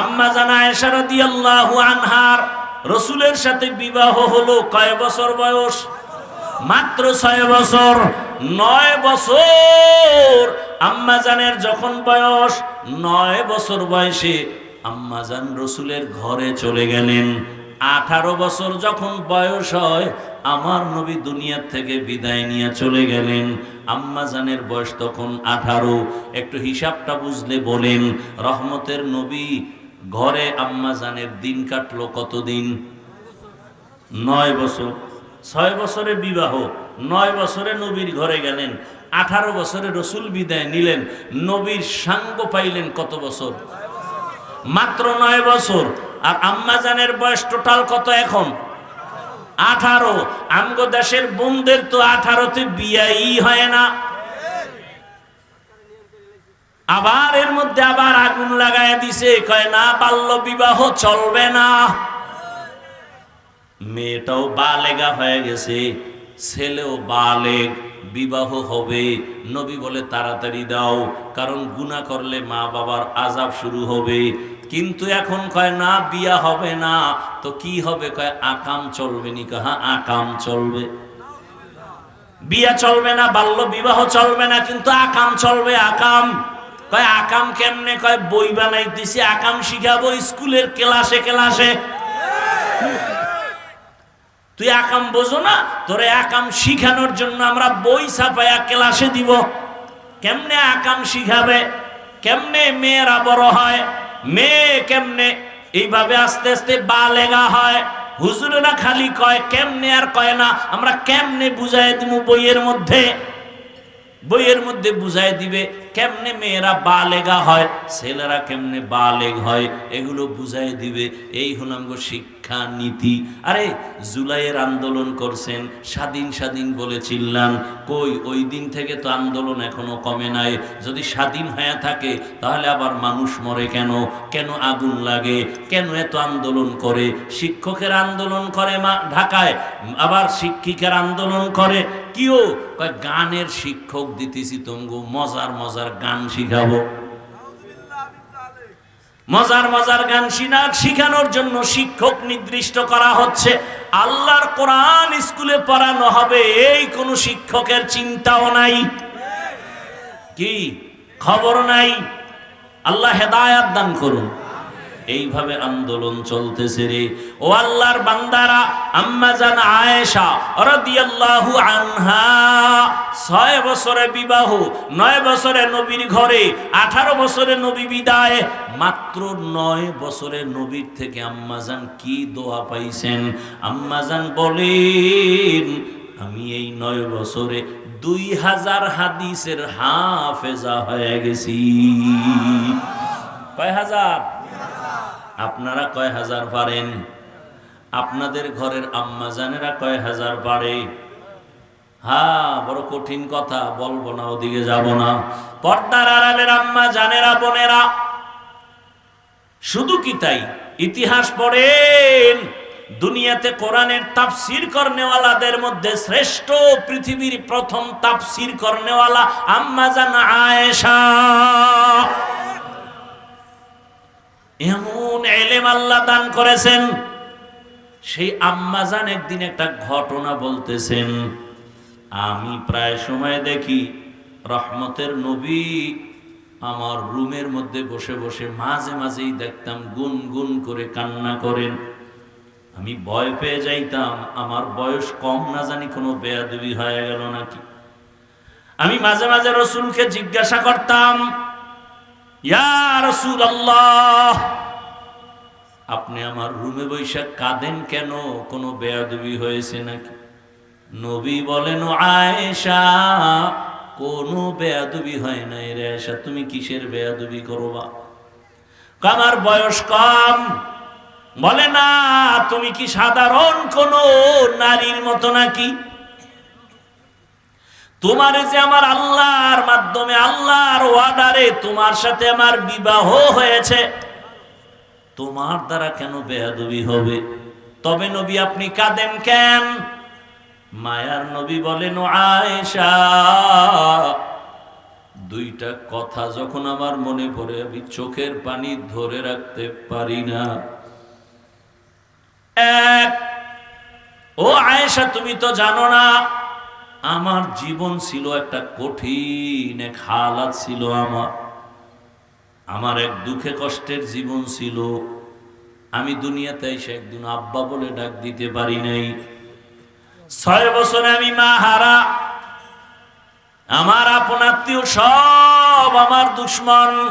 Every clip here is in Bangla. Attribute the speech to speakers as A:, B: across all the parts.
A: আম্মা জানা এসা রাদিয়াল্লাহু আনহার রসুলের সাথে বিবাহ হলো কয় বছর বয়স? মাত্র ছয় বছর। নয় বছর। আম্মাজানের যখন বয়স নয় বছর বয়সে আম্মাজান রসুলের ঘরে চলে গেলেন। আঠারো বছর যখন বয়স হয়, আমার নবী দুনিয়ার থেকে বিদায় নিয়ে চলে গেলেন। আম্মাজানের বয়স তখন আঠারো। একটু হিসাবটা বুঝলে বলেন, রহমতের নবী ঘরে আম্মাজানের দিন কাটলো কতদিন? নয় বছর। ছয় বছরে বিবাহ, নয় বছরে নবীর ঘরে গেলেন, আঠারো বছরে রসুল বিদায় নিলেন, নবীর সাঙ্গ পাইলেন কত বছর? মাত্র নয় বছর। আর আম্মাজানের বয়স টোটাল কত এখন? আঠারো। আমগো দেশের বোনদের তো আঠারোতে বিয়াই হয় না। আবার এর মধ্যে আবার আগুন লাগায় দিছে, কয়, না, বাল্য বিবাহ চলবে না। মেয়েটাও বালেগা হয়ে গেছে, ছেলেও বালেগ, বিবাহ হবে। নবী বলে, তাড়াতাড়ি দাও, কারণ গুনাহ করলে মা বাবার আজাব শুরু হবে। কিন্তু এখন কয়, না, বিয়া হবে না। তো কি হবে? কয়, আকাম চলবে নি। কাহা আকাম চলবে। বিয়া চলবে না, বাল্য বিবাহ চলবে না, কিন্তু আকাম চলবে, আকাম। কয়, আকাম কেমনে? কয়, বই বানাই দিছি আকাম শিখাবো, স্কুলের ক্লাসে ক্লাসে। তুই আকাম বোঝো না? তোরে আকাম শিখানোর জন্য আমরা বই ছাপায়া ক্লাসে দিব। কেমনে আকাম শিখাবে? কেমনে মেয়েরা বড় হয়? মেয়ে কেমনে? এইভাবে আস্তে আস্তে বালেগা হয়। হুজুরেরা খালি কয়, কেমনে আর কয় না? আমরা কেমনে বুঝাই দিব বইয়ের মধ্যে? বইয়ের মধ্যে বুঝাই দিবে, কেমনে মেয়েরা বালেগা হয়, ছেলেরা কেমনে বালেগ হয়, এগুলো বুঝাই দিবে। এই হলাম শিক্ষা নীতি। আরে, জুলাইয়ের আন্দোলন করছেন, স্বাধীন স্বাধীন বলে চিল্লান। কই, ওই দিন থেকে তো আন্দোলন এখনও কমে নাই। যদি স্বাধীন হয়ে থাকে, তাহলে আবার মানুষ মরে কেন? কেন আগুন লাগে? কেন এত আন্দোলন করে? শিক্ষকের আন্দোলন করে মা ঢাকায়, আবার শিক্ষিকার আন্দোলন করে। কিও? গানের শিক্ষক দিতেছি তঙ্গু মজার মজার গান শিখাবো। মজার মজার গান শিনা, শিখানোর জন্য শিক্ষক নির্দিষ্ট করা হচ্ছে। আল্লাহর কোরআন স্কুলে পড়ানো হবে, এই কোন শিক্ষকের চিন্তাও নাই। কি? খবর নাই? আল্লাহ হেদায়াত দান করুন। এইভাবে আন্দোলন চলতেছে রে। ও আল্লাহর বান্দারা, আম্মা জান আয়েশা রাদিয়াল্লাহু আনহা, ছয় বছরে বিবাহ, নয় বছরে নবীর ঘরে, আঠারো বছরে নবী বিদায়, মাত্র নয় বছরে নবীর থেকে আম্মাজান কি দোয়া পাইছেন? আম্মাজান বলেন, আমি এই নয় বছরে দুই হাজার হাদিসের হাফেজা হয়ে গেছি। কয় হাজার? আপনারা কয় হাজার পারেন আপনাদের ঘরের আম্মা জানেরা কয় হাজার পারে হ্যাঁ বড় কঠিন কথা, বলব না, ওদিকে যাব না। পর্দার আড়ালের আম্মা জানেরা, বোনেরা, শুধু কি তাই? ইতিহাস পড়েন, দুনিয়াতে কোরআনের তাফসির করনেওয়ালাদের মধ্যে শ্রেষ্ঠ পৃথিবীর প্রথম তাফসির করনেওয়ালা আম্মা জান আয়েশা। এমন এলেম আল্লাহ দান করেছেন। সেই আম্মাজান একদিন একটা ঘটনা বলতেছেন। আমি প্রায় সময় দেখি রহমতের নবী আমার রুমের মধ্যে বসে বসে মাঝে মাঝেই দেখতাম গুন গুন করে কান্না করেন। আমি ভয় পেয়ে যাইতাম, আমার বয়স কম না জানি কোনো বেয়াদবি হয়ে গেল নাকি। আমি মাঝে মাঝে রসুলকে জিজ্ঞাসা করতাম আপনি আমার রুমে বৈশাখ কাঁদেন কেন? কোনো বেয়াদবি হয়েছে নাকি? নবী বলেন, "ও আয়েশা, কোনো বেয়াদবি হয় নাই রে আয়েশা, তুমি কিসের বেয়াদবি করবা? আমার বয়স কম। বলে, না, তুমি কি সাধারণ কোন নারীর মতো নাকি? তোমার যে আমার আল্লাহর মাধ্যমে, আল্লাহর ওয়াদারে তোমার সাথে আমার বিবাহ হয়েছে, তোমার দ্বারা কেন বেয়াদবি হবে? তবে নবী আপনি কাঁদেন কেন? মায়ার নবী বলেন আয়েশা, দুইটা কথা যখন আমার মনে পড়ে, আমি চোখের পানি ধরে রাখতে পারি না। এক, ও আয়েশা, তুমি তো জানো না আমার জীবন ছিল একটা কঠিন এক হালাত ছিল আমার। আমার এক দুঃখে কষ্টের জীবন ছিল। আমি দুনিয়াতে এসে একদিন আব্বা বলে ডাক দিতে পারি নাই। ছয় বছরে আমি মা হারা। আমার আপন আত্মীয় সব আমার দুশ্মন।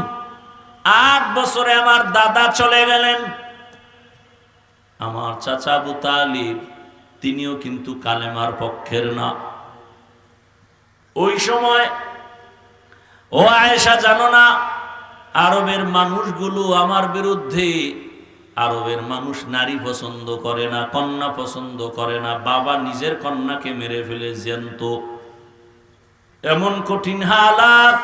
A: আট বছরে আমার দাদা চলে গেলেন। আমার চাচা আবু তালিব, তিনিও কিন্তু কালেমার পক্ষের না। ওই সময়, ও আয়েশা জানো না, আরবের মানুষগুলো আমার বিরুদ্ধে, আরবের মানুষ নারী পছন্দ করে না, কন্যা পছন্দ করে না, বাবা নিজের কন্যাকে মেরে ফেলে জ্যান্ত। এমন কঠিন হালাত।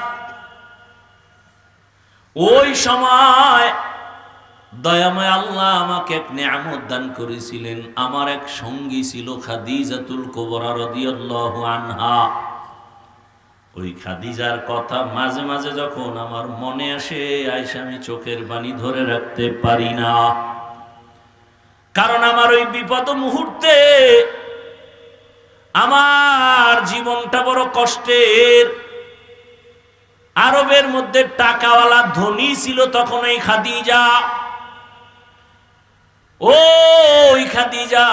A: ওই সময় দয়াময় আল্লাহ আমাকে এক নিয়ামত দান করেছিলেন। আমার এক সঙ্গী ছিল খাদিজাতুল কোবরা রাদিয়াল্লাহু আনহা। ওই খাদিজার কথা মাঝে মাঝে যখন আমার মনে আসে আইসা আমি চোখের বাণী ধরে রাখতে পারি না। কারণ আমার ওই বিপদ মুহূর্তে আমার জীবনটা বড় কষ্টের। আরবের মধ্যে টাকাওয়ালা ধনী ছিল তখন এই খাদিজা। ওই খাদিজা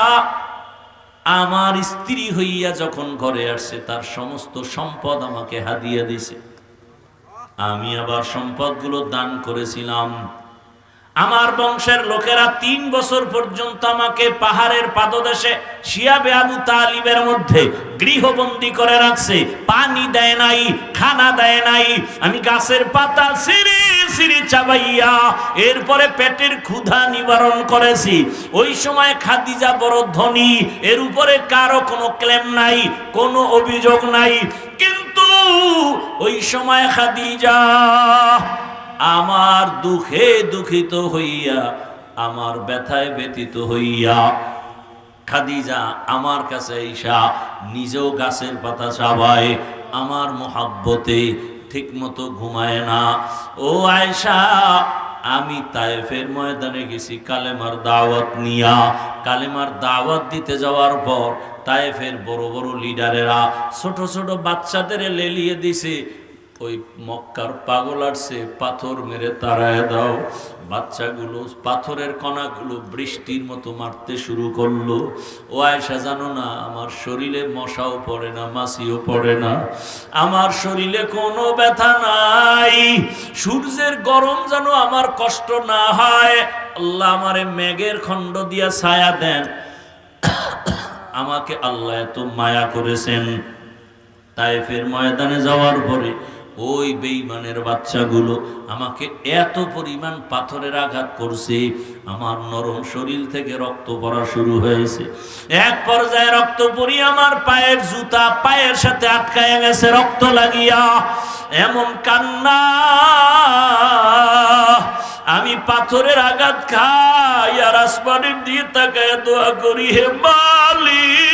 A: আমার স্ত্রী হইয়া যখন ঘরে আসছে, তার সমস্ত সম্পদ আমাকে হাদিয়া দিছে। আমি আবার সম্পদগুলো দান করেছিলাম। আমার বংশের লোকেরা তিন বছর পর্যন্ত আমাকে পাহাড়ের পাদদেশে শিয়াবে আবু তালিবের মধ্যে গৃহবন্দী করে রাখছে। পানি দেয় নাই, খানা দেয় নাই। আমি গাছের পাতা সিঁড়ি সিঁড়ি চাবাইয়া এরপরে পেটের ক্ষুধা নিবারণ করেছি। ওই সময় খাদিজা বড় ধনী, এর উপরে কারও কোনো ক্লেম নাই, কোনো অভিযোগ নাই। কিন্তু ওই সময় খাদিজা আমার দুঃখে দুঃখিত হইয়া, আমার ব্যথায় ব্যতীত হইয়া, খাদিজা আমার কাছে ঈশা নিজেও গাছের পাতা চাবায়, আমার মোহাব্বতে ঠিক মতো ঘুমায় না। ও আয়সা আমি তায়েফের ময়দানে গেছি কালেমার দাওয়াত নিয়া। কালেমার দাওয়াত দিতে যাওয়ার পর তায়েফের বড় বড় লিডারেরা ছোট ছোট বাচ্চাদের লেলিয়ে দিছে। ওই মক্কার পাগল আসছে পাথর মেরে তাড়ায় দাও। বাচ্চাগুলো পাথরের কণাগুলো বৃষ্টির মতো মারতে শুরু করল। ও আয়সা জানো না, আমার শরীরে মশাও পড়ে না, মাছিও পড়ে না। আমার শরীরে কোনো ব্যথা নাই। সূর্যের গরম যেন আমার কষ্ট না হয়। আল্লাহ আমারে মেঘের খণ্ড দিয়া ছায়া দেন। আমাকে আল্লাহ এত মায়া করেছেন। তাইফের ময়দানে যাওয়ার পরে ওই বেইমানের বাচ্চাগুলো আমাকে এত পরিমাণ পাথরের আঘাত করছে, আমার নরম শরীর থেকে রক্ত পড়া শুরু হয়েছে। এক পর্যায়ে রক্ত পরি আমার পায়ের জুতা পায়ের সাথে আটকায় গেছে, রক্ত লাগিয়া এমন কান্না। আমি পাথরের আঘাত খাই আর আসমানের দিয়ে তাকায় দোয়া করি, হে মালিক।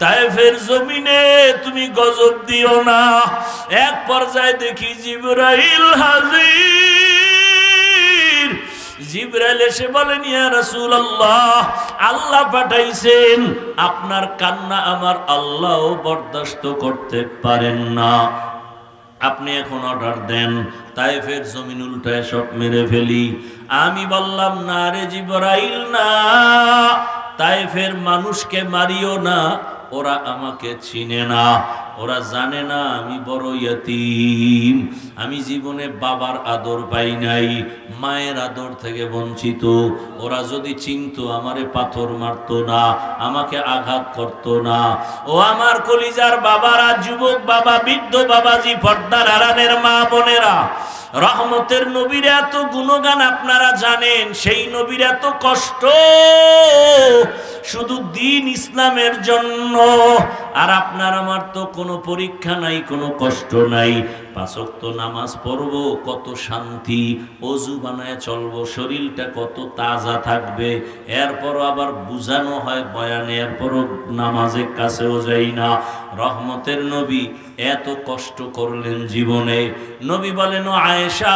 A: তাইফের জমিনে তুমি গজব দিও না। এক পর্যায়ে দেখি জিবরাইল হাজির। জিবরাইল এসে বলেন, ইয়া রাসূলুল্লাহ, আল্লাহ পাঠাইছেন। আপনার কান্না আমার আল্লাহ বরদাস্ত করতে পারেন না। আপনি এখন অর্ডার দেন, তাইফের জমিন উল্টায় সব মেরে ফেলি। আমি বললাম, না রে জিবরাইল, না। তাইফের মানুষকে মারিও না ওরা আমাকে চিনে না। ওরা জানে না আমি বড় ইয়তিম। আমি জীবনে বাবার আদর পাই নাই, মায়ের আদর থেকে বঞ্চিত। ওরা যদি চিনত, আমারে পাথর মারতো না, আমাকে আঘাত করতো না। ও আমার কলিজার বাবারা, যুবক বাবা, বৃদ্ধ বাবাজি, পর্দার আরানের মা বোনেরা রহমতের নবীর এত গুণগান আপনারা জানেন, সেই নবীর এত কষ্ট। শুধু দিন ইসলামের জন্য। আর আপনার আমার তো কোনো পরীক্ষা নাই, কোনো কষ্ট নাই। পাঁচক্ত নামাজ পড়ব, কত শান্তি, অজু বানায় চলবো, শরীরটা কত তাজা থাকবে এরপর আবার বুঝানো হয় বয়ানে, এরপরও নামাজের কাছেও যাই না। রহমতের নবী এত কষ্ট করলেন জীবনে। নবী বলেন আয়েশা,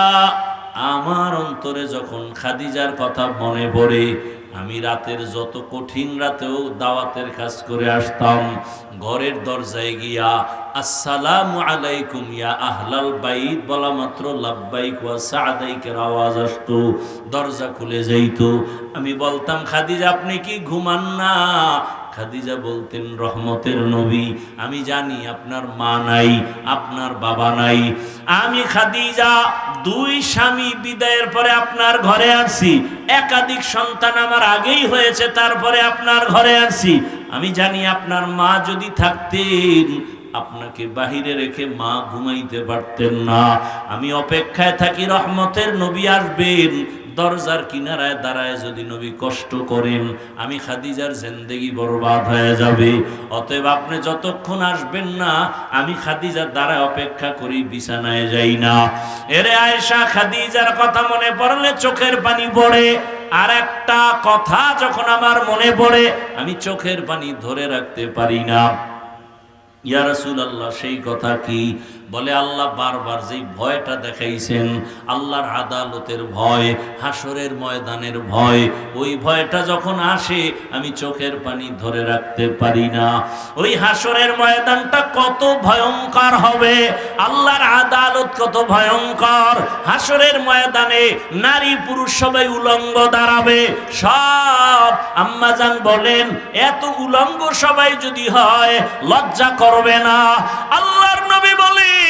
A: আমার অন্তরে যখন খাদিজার কথা মনে পড়ে আমি রাতের যত কঠিন রাতেও দাওয়াতের কাজ করে আসতাম, ঘরের দরজায় গিয়া, আসসালামু আলাইকুম ইয়া আহলাল বাইত বলা মাত্র লাব্বাইক ওয়া সাদাইকের আওয়াজ আসতো, দরজা খুলে যাইতো। আমি বলতাম, খাদিজা, আপনি কি ঘুমান না? খাদিজা বলতেন, রহমতের নবী, আমি জানি আপনার মা নাই, আপনার বাবা নাই। আমি খাদিজা, দুই স্বামী বিদায়ের পরে আপনার ঘরে আসছি। একাধিক সন্তান আমার আগেই হয়েছে, তারপরে আপনার ঘরে আসছি। আমি জানি আপনার মা যদি থাকতেন, আপনাকে বাহিরে রেখে মা ঘুমাইতে পারতেন না। আমি অপেক্ষায় থাকি, রহমতের নবী আসবেন দরজার কিনারায় দাঁড়ায় যদি নবী কষ্ট করেন, আমি খাদিজার জেন্দেগি বরবাদ হয়ে যাবে। অতএব আপনি যতক্ষণ আসবেন না, আমি খাদিজার দ্বারা অপেক্ষা করি, বিছানায় যাই না। এরে আয়েশা, খাদিজার কথা মনে পড়লে চোখের পানি পড়ে। আর একটা কথা যখন আমার মনে পড়ে, আমি চোখের পানি ধরে রাখতে পারি না। ইয়া রাসূলুল্লাহ, সেই কথা কি? বলে, আল্লাহ বারবার যেই ভয়টা দেখাইছেন, আল্লাহর আদালতের ভয় হাসরের ময়দানের ভয়, ওই ভয়টা যখন আসে, আমি চোখের পানি ধরে রাখতে পারি না। ওই হাসরের ময়দানটা কত ভয়ঙ্কর হবে! আল্লাহর আদালত কত ভয়ঙ্কর! হাসরের ময়দানে নারী পুরুষ সবাই উলঙ্গ দাঁড়াবে। সব আম্মাজান বলেন, এত উলঙ্গ সবাই যদি হয়, লজ্জা করবে না। আল্লাহর নবী বলেন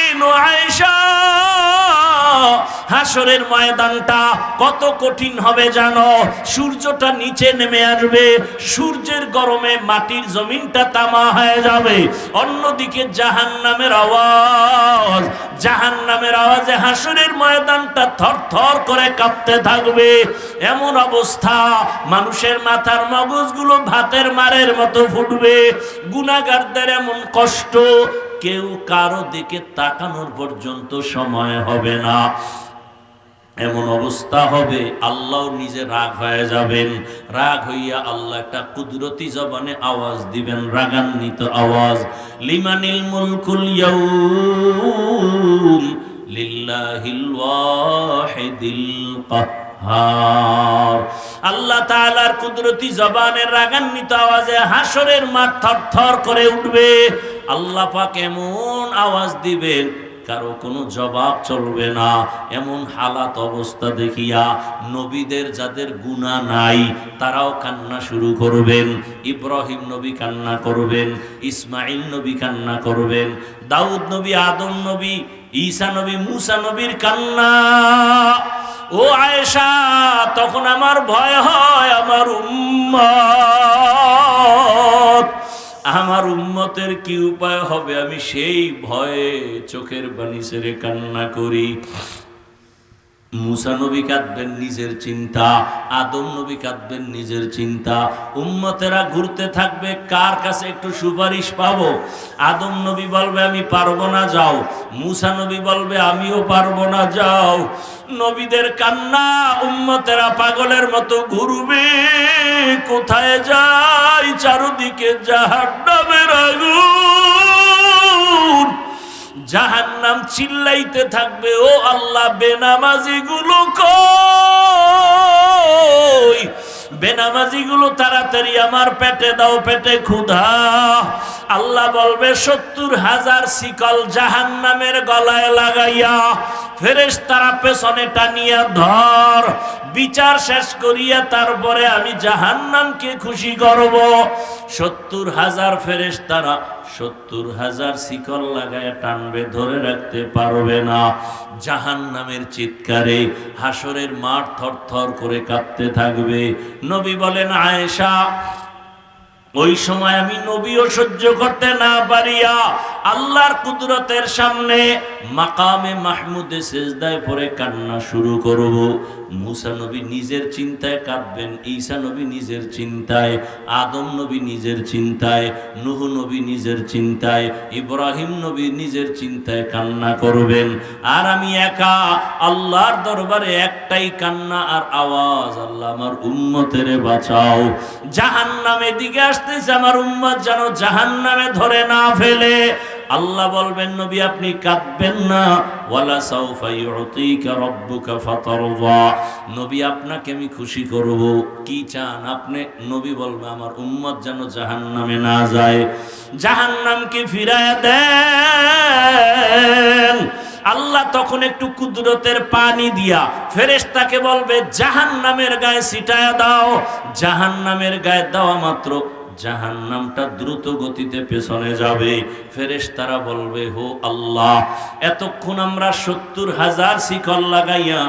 A: হাসরের ময়দানটা কত কঠিন হবে জানো? সূর্যটা নিচে নেমে আসবে, সূর্যের গরমে মাটির জমিনটা তামা হয়ে যাবে। অন্যদিকে জাহান নামের আওয়াজ জাহান নামের আওয়াজে হাসরের ময়দানটা থর থর করে কাঁপতে থাকবে। এমন অবস্থা, মানুষের মাথার মগজগুলো ভাতের মারের মতো ফুটবে। গুনাগারদের এমন কষ্ট কেউ কারও দিকে তাকানোর পর্যন্ত সময় হবে না। এমন অবস্থা হবে, আল্লাহ নিজে রাগ হয়ে যাবেন। রাগ হইয়া আল্লাহ একটা কুদরতি জবানে আওয়াজ দিবেন, রাগান্বিত আওয়াজ। লিমানিল মুলকুল ইয়াউম লিল্লাহিল ওয়াহিদিল কাহ্হার আল্লাহ তাআলার কুদরতি জবানের রাগান্বিত আওয়াজে হাসরের মাঠ থরথর করে উঠবে। আল্লাহ পাক এমন আওয়াজ দিবেন, কারও কোনো জবাব চলবে না। এমন হালাত অবস্থা দেখিয়া নবীদের যাদের গুণা নাই, তারাও কান্না শুরু করবেন। ইব্রাহিম নবী কান্না করবেন ইসমাইল নবী কান্না করবেন, দাউদ নবী, আদম নবী, ঈসা নবী, মুসা নবীর কান্না। ও আয়েশা, তখন আমার ভয় হয়, আমার উম্মত উম্মতের কি উপায় হবে? আমি সেই ভয়ে চোখের বাণী ছেড়ে কান্না করি। মুসা নবী কাঁদবেন নিজের চিন্তা, আদম নবী কাঁদবেন নিজের চিন্তা। উম্মতেরা ঘুরতে থাকবে, কার কাছে একটু সুপারিশ পাবো? আদম নবী বলবে, আমি পারব না, যাও। মুসা নবী বলবে, আমিও পারব না, যাও। নবীদের কান্না উম্মতেরা পাগলের মতো ঘুরবে। কোথায় যাই চারদিকে জাহান্নামের আগুন? জাহান্নাম চিল্লাইতে থাকবে, ও আল্লাহ বেনামাজি গুলো কই? বেনামাজি গুলো তাড়াতাড়ি আমার পেটে দাও, পেটে ক্ষুধা। আল্লাহ বলবে, সত্তর হাজার শিকল জাহান্নামের গলায় লাগাইয়া ফেরেস তারা পেছনে টানিয়া ধর। বিচার শেষ করিয়া তারপরে আমি জাহান্নামকে খুশি করব। সত্তর হাজার ফেরেস তারা সত্তর হাজার শিকল লাগায় টানবে, ধরে রাখতে পারবে না। জাহান নামের চিৎকারে, হাসরের মাঠ থর করে কাঁপতে থাকবে। নবী বলেন, আয়েশা ওই সময় আমি নবীও সহ্য করতে না পারিয়া আল্লাহর কুদরতের সামনে মাকামে মাহমুদে সেজদায় পরে কান্না শুরু করব। মুসা নবী নিজের চিন্তায় কাঁদবেন, ঈসা নবী নিজের চিন্তায়, আদম নবী নিজের চিন্তায়, নুহ নবী নিজের চিন্তায়, ইব্রাহিম নবী নিজের চিন্তায় কান্না করবেন। আর আমি একা আল্লাহর দরবারে একটাই কান্না আর আওয়াজ, আল্লাহ আমার উম্মতের বাঁচাও। জাহান নামে দিকে আসতেছে আমার উম্মত যেন জাহান নামে ধরে না ফেলে। আল্লাহ বলবেন, নবী, আপনি কাঁদবেন না। ওয়ালা সাউফা ইউতিকা রাব্বুকা ফাতারদা। নবী, আপনাকে আমি খুশি করব। কি চান আপনি? নবী বলবে, আমার উম্মত যেন জাহান্নামে না যায়। জাহান্নামকে ফিরায় দেন। আল্লাহ তখন একটু কুদরতের পানি দিয়া ফেরেশতাকে বলবে, জাহান্নামের গায়ে ছিটায়া দাও। জাহান্নামের গায়ে দেওয়া মাত্র জাহান নামটা দ্রুত গতিতে পেছনে যাবে। ফেরেশ তারা বলবে হো আল্লাহ, এতক্ষণ আমরা সত্তর হাজার শিকল লাগাইয়া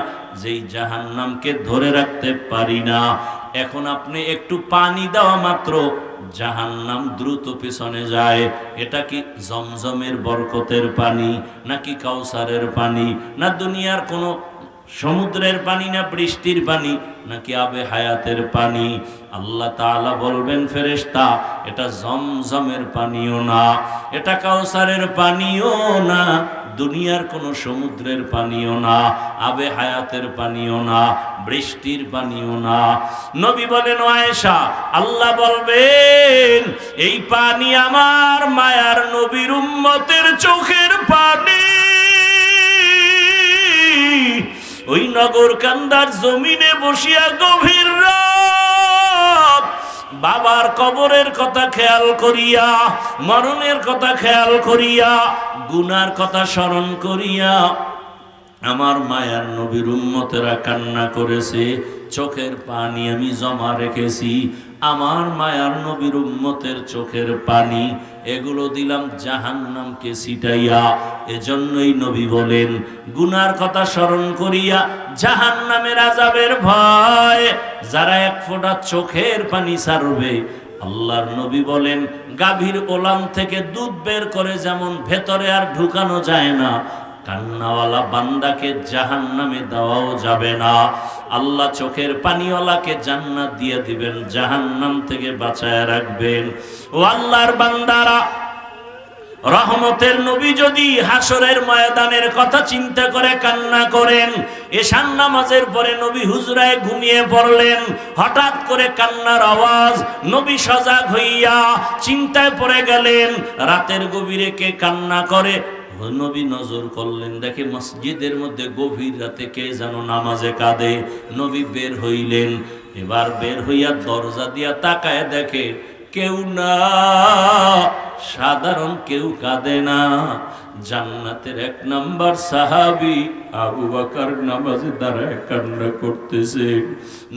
A: যেই জাহান নামকে ধরে রাখতে পারি না। এখন আপনি একটু পানি দেওয়া মাত্র, জাহান্নাম দ্রুত পেছনে যায়। এটা কি জমজমের বরকতের পানি, নাকি কাউসারের পানি, না দুনিয়ার কোনো সমুদ্রের পানি, না বৃষ্টির পানি, নাকি আবে হায়াতের পানি? আল্লাহ তাআলা বলবেন, ফেরেশতা, এটা জমজমের পানিও না, এটা কাউসারের পানিও না, দুনিয়ার কোনো সমুদ্রের পানিও না, আবে হায়াতের পানিও না, বৃষ্টির পানিও না। নবী বলেন আয়েশা, আল্লাহ বলবেন, এই পানি আমার মায়ার নবীর উম্মতের চোখের পানি। ওই নগর কান্দার জমিনে বসিয়া গভীর রাত বাবার কবরের কথা খেয়াল করিয়া, মরণের কথা খেয়াল করিয়া, গুনার কথা স্মরণ করিয়া আমার মায়ার নবীর উম্মতেরা কান্না করেছে, চোখের পানি আমি জমা রেখেছি। আমার মায়ার নবীর উম্মতের চোখের পানি, এগুলো দিলাম জাহান্নামকে ছিটাইয়া। এজন্যই নবী বলেন, গুনার কথা স্মরণ করিয়া জাহান্নামের আজাবের ভয়, যারা এক ফোঁটা চোখের পানি ছাড়বে। আল্লাহর নবী বলেন, গাভীর ওলাম থেকে দুধ বের করে যেমন ভেতরে আর ঢুকানো যায় না কান্নাওয়ালা বান্দাকে জাহান নামে দেওয়াও যাবে না। আল্লাহ চোখের পানিওয়ালাকে জান্নাত দিয়ে দিবেন, জাহান্নাম থেকে বাঁচায় রাখবেন। ও আল্লাহর বান্দারা, রহমতের নবী যদি হাসরের ময়দানের কথা চিন্তা করে কান্না করেন এশান নামাজের পরে নবী হুজরায় ঘুমিয়ে পড়লেন, হঠাৎ করে কান্নার আওয়াজ, নবী সজাগ হইয়া চিন্তায় পড়ে গেলেন, রাতের গভীরে কে কান্না করে? নবী নজর করলেন, দেখে মসজিদের মধ্যে গভীর রাতে কে যেন নামাজে কাঁদে। নবী বের হইলেন, এবার বের হইয়া দরজা দিয়া তাকায় দেখে কেউ না, সাধারণ কেউ কাঁদে না। জান্নাতের এক নাম্বার সাহাবি আবু বাকার নামাজে দাঁড়ায় কান্না করতেছে।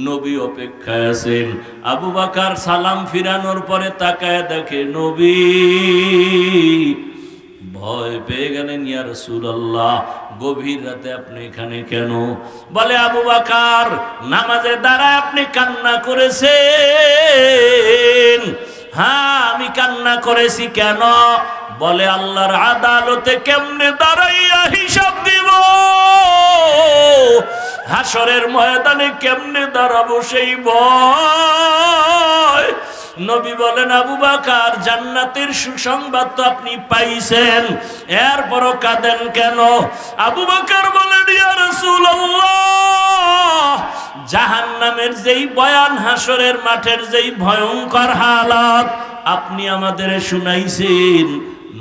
A: নবী অপেক্ষায় আছেন, আবু বাকার সালাম ফিরানোর পরে তাকায় দেখে, নবী ভয় পেয়ে গেলেন, ইয়া রাসূলুল্লাহ, গভীর রাতে আপনি এখানে কেন? বলে, আবু বাকার নামাজের দ্বারা আপনি কান্না করেছেন। হ্যাঁ আমি কান্না করেছি কেন? বলে, আল্লাহর আদালতে কেমনে দাঁড়াইয়া হিসাব দিব? হাসরের ময়দানে কেমনে দাঁড়াবো সেই ভয়? নবী বলেন, আবু বাকার, জান্নাতের সুসংবাদ তো আপনি পাইছেন। এরপরও কাঁদেন কেন? আবু বাকার বলেন, ইয়া রাসূলুল্লাহ, জাহান্নামের যেই বয়ান হাসরের মাঠের যেই ভয়ঙ্কর হালাত আপনি আমাদের শুনাইছেন,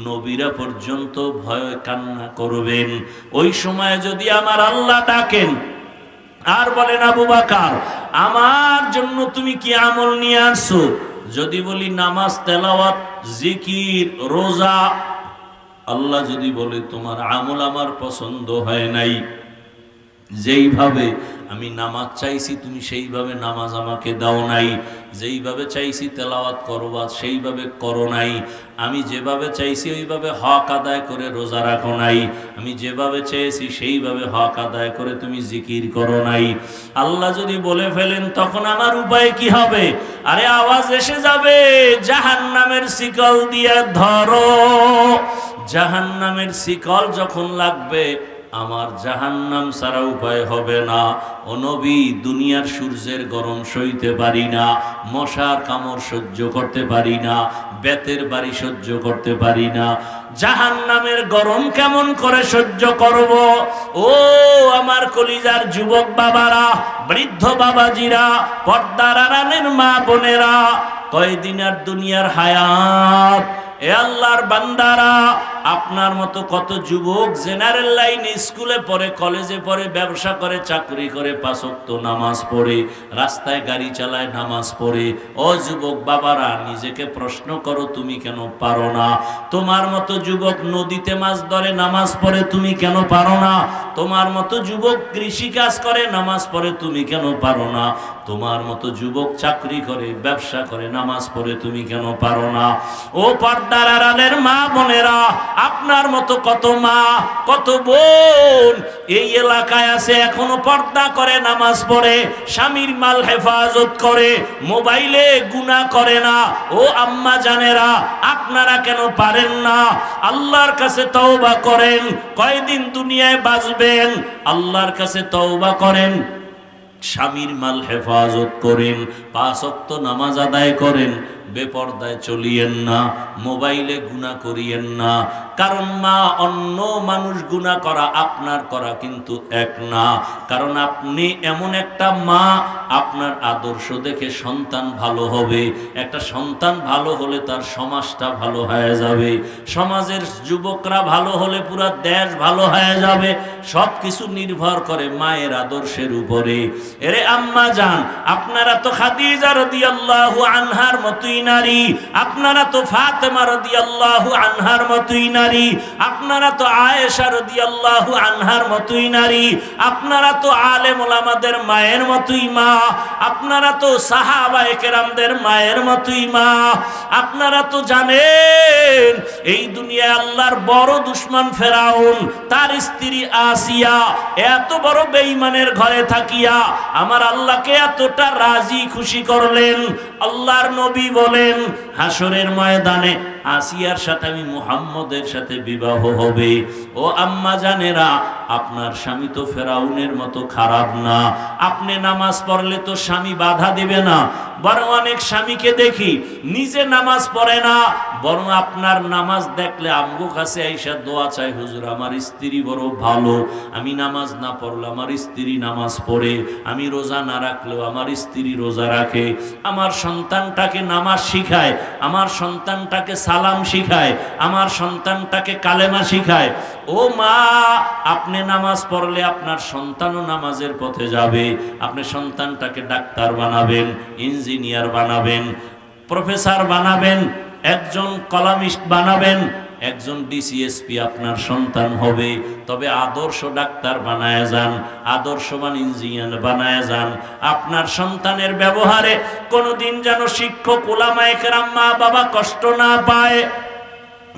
A: নবীরা পর্যন্ত ভয় কান্না করবেন। ওই সময় যদি আমার আল্লাহ ডাকেন, আর বলেন, আবু বাকার, আমার জন্য তুমি কি আমল নিয়ে আসছো? যদি বলি নামাজ, তেলাওয়াত, জিকির, রোজা, আল্লাহ যদি বলে তোমার আমল আমার পছন্দ হয় নাই, যেইভাবে আমি নামাজ চাইছি তুমি সেইভাবে নামাজ আমাকে দাও নাই যেইভাবে চাইছি তেলাওয়াত করবা, সেইভাবে করো নাই। আমি যেভাবে চাইছি ওইভাবে হক আদায় করে রোজা রাখো নাই। আমি যেভাবে চেয়েছি সেইভাবে হক আদায় করে তুমি জিকির করো নাই। আল্লাহ যদি বলে ফেলেন, তখন আমার উপায় কি হবে? আরে আওয়াজ এসে যাবে জাহান নামের শিকল দিয়ে ধরো। জাহান নামের শিকল যখন লাগবে আমার জাহান্নাম ছাড়া উপায় হবে না। ও নবী, দুনিয়ার সূর্যের গরম সইতে পারি না, মশার কামড় সহ্য করতে পারি না, বেতের বাড়ি সহ্য করতে পারি না। জাহান্নামের গরম কেমন করে সহ্য করব? ও আমার কলিজার যুবক বাবারা, বৃদ্ধ বাবাজিরা, পর্দার আড়ালের মা বোনেরা, কয়দিন আর দুনিয়ার হায়াত এ আল্লাহর বান্দারা, আপনার মতো কত যুবক জেনারেল লাইন স্কুলে পড়ে, কলেজে পড়ে, ব্যবসা করে, চাকরি করে পাঁচক্ত নামাজ পড়ে, রাস্তায় গাড়ি চালায়, নামাজ পড়ে। ও যুবক বাবারা, নিজেকে প্রশ্ন করো, তুমি কেন পারো না? তোমার মতো যুবক নদীতে মাছ ধরে, নামাজ পড়ে, তুমি কেন পারো না? তোমার মতো যুবক কৃষি কাজ করে, নামাজ পড়ে, তুমি কেন পারো না? তোমার মতো যুবক চাকরি করে, ব্যবসা করে, নামাজ পড়ে তুমি কেন পারো না? ও পর্দার আড়ালের মা বোনেরা, আপনার মতো কত মা, কত বোন এই এলাকায় আছে, এখনও পর্দা করে, নামাজ পড়ে, স্বামীর মাল হেফাজত করে, মোবাইলে গুণা করে না। ও আম্মা জানেরা, আপনারা কেন পারেন না? আল্লাহর কাছে তওবা করেন, কয়দিন দুনিয়ায় বাঁচবেন? আল্লাহর কাছে তওবা করেন স্বামীর মাল হেফাজত করেন পাঁচ অক্ত নামাজ আদায় করেন বেপর্দায় চলিয়েন না, মোবাইলে গুণা করিয়েন না। কারণ মা, অন্য মানুষ গুণা করা আপনার করা কিন্তু এক না। কারণ আপনি এমন একটা মা, আপনার আদর্শ দেখে সন্তান ভালো হবে। একটা সন্তান ভালো হলে তার সমাজটা ভালো হয়ে যাবে। সমাজের যুবকরা ভালো হলে পুরা দেশ ভালো হয়ে যাবে। সব কিছু নির্ভর করে মায়ের আদর্শের উপরে। এরে আম্মা যান আপনারা তো খাদিজা রাদিয়াল্লাহু আনহার মতোই নারী। আপনারা তো ফাতেমা রাদিয়াল্লাহু আনহার মতোই নারী। আপনারা তো আয়েশা রাদিয়াল্লাহু আনহার মতোই নারী। আপনারা তো আলেম ওলামাদের মায়ের মতোই মা। আপনারা তো সাহাবায়ে কেরামদের মায়ের মতোই মা। আপনারা তো জানেন, এই দুনিয়ায় আল্লাহর বড় দুশ্মন ফেরাউন, তার স্ত্রী আসিয়া এত বড় বেঈমানের ঘরে থাকিয়া আমার আল্লাহকে এতটা রাজি খুশি করলেন। আল্লাহর নবী বলেন হাসরের ময়দানে আসিয়ার সাথে আমি মুহাম্মদের সাথে বিবাহ হবে। ও আম্মা জানেরা, আপনার স্বামী তো ফেরাউনের মতো খারাপ না। আপনি নামাজ পড়লে তো স্বামী বাধা দিবে না। বরং অনেক স্বামীকে দেখি নিজে নামাজ পড়ে না। বরং আপনার নামাজ দেখলে আমগো কাছে আইসা দোয়া চাই হুজুর, আমার স্ত্রী বড় ভালো। আমি নামাজ না পড়লে আমার স্ত্রী নামাজ পড়ে। আমি রোজা না রাখলেও আমার স্ত্রী রোজা রাখে। আমার সন্তানটাকে নামাজ শিখায়। আমার সন্তানটাকে সালাম শিখায়, আমার সন্তানটাকে কালেমা শিখায়। ও মা, আপনি নামাজ পড়লে আপনার সন্তানও নামাজের পথে যাবে। আপনি সন্তানটাকে ডাক্তার বানাবেন, ইঞ্জিনিয়ার বানাবেন, প্রফেসর বানাবেন, একজন কলামিস্ট বানাবেন একজন ডিসিএসপি আপনার সন্তান হবে, তবে আদর্শ ডাক্তার বানায় যান, আদর্শবান ইঞ্জিনিয়ার বানায় যান। আপনার সন্তানের ব্যবহারে কোনোদিন যেন শিক্ষক ওলামায়ে কেরাম মা বাবা কষ্ট না পায়।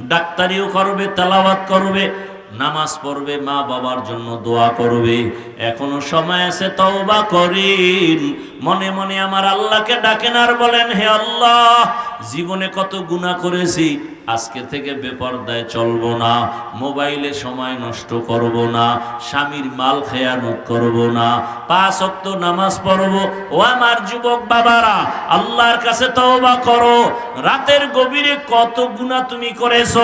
A: ডাক্তারিও করবে, তেলাওয়াত করবে, নামাজ পড়বে মা বাবার জন্য দোয়া করবে। এখনও সময় আছে, তওবা করিন। মনে মনে আমার আল্লাহকে ডাকেন আর বলেন, হে আল্লাহ, জীবনে কত গুনাহ করেছি, আজকে থেকে বেপরদায় চলবো না, মোবাইলে সময় নষ্ট করব না, স্বামীর মাল খেয়ানত করব না, পাঁচ অক্ত নামাজ পড়ব। ও আমার যুবক বাবারা, আল্লাহর কাছে তওবা করো। রাতের গভীরে কত গুনাহ তুমি করেছ?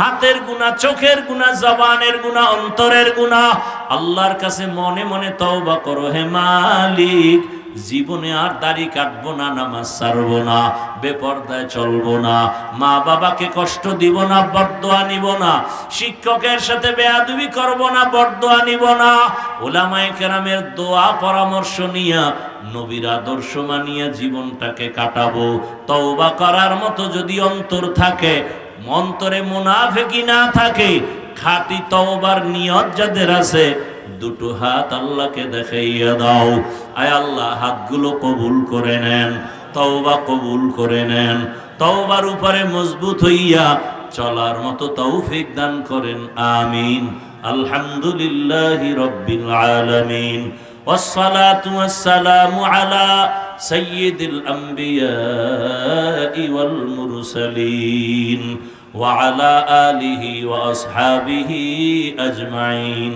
A: হাতের গুনাহ, চোখের গুনাহ, জবানের গুনাহ, অন্তরের গুনাহ। আল্লাহর কাছে মনে মনে তওবা করো, হে মালিক জীবনে আর দাড়ি কাটবো না, নামাজ ছাড়বো না, বেপর্দায় চলবো না মা বাবাকে কষ্ট দিব না, বরদোয়া নিব না, শিক্ষকের সাথে বেয়াদবি করব না, বরদোয়া নিব না। ওলামায়ে কেরামের দোয়া, পরামর্শ নিয়া, নবীর আদর্শ মানিয়া জীবনটাকে কাটাবো। তওবা করার মতো যদি অন্তর থাকে, অন্তরে মুনাফেকি না থাকে, খাঁটি তওবার নিয়ত যাদের আছে দুটো হাত আল্লাহকে দেখাইয়া দাও আয় আল্লাহ হাতগুলো কবুল করে নেন তওবা কবুল করে নেন তওবার উপরে মজবুত হইয়া চলার মতো তৌফিক দান করেন আমিন আলহামদুলিল্লাহি রব্বিল আলামিন والصلاة والسلام على سيد الأنبياء والمرسلين وعلى آله وأصحابه أجمعين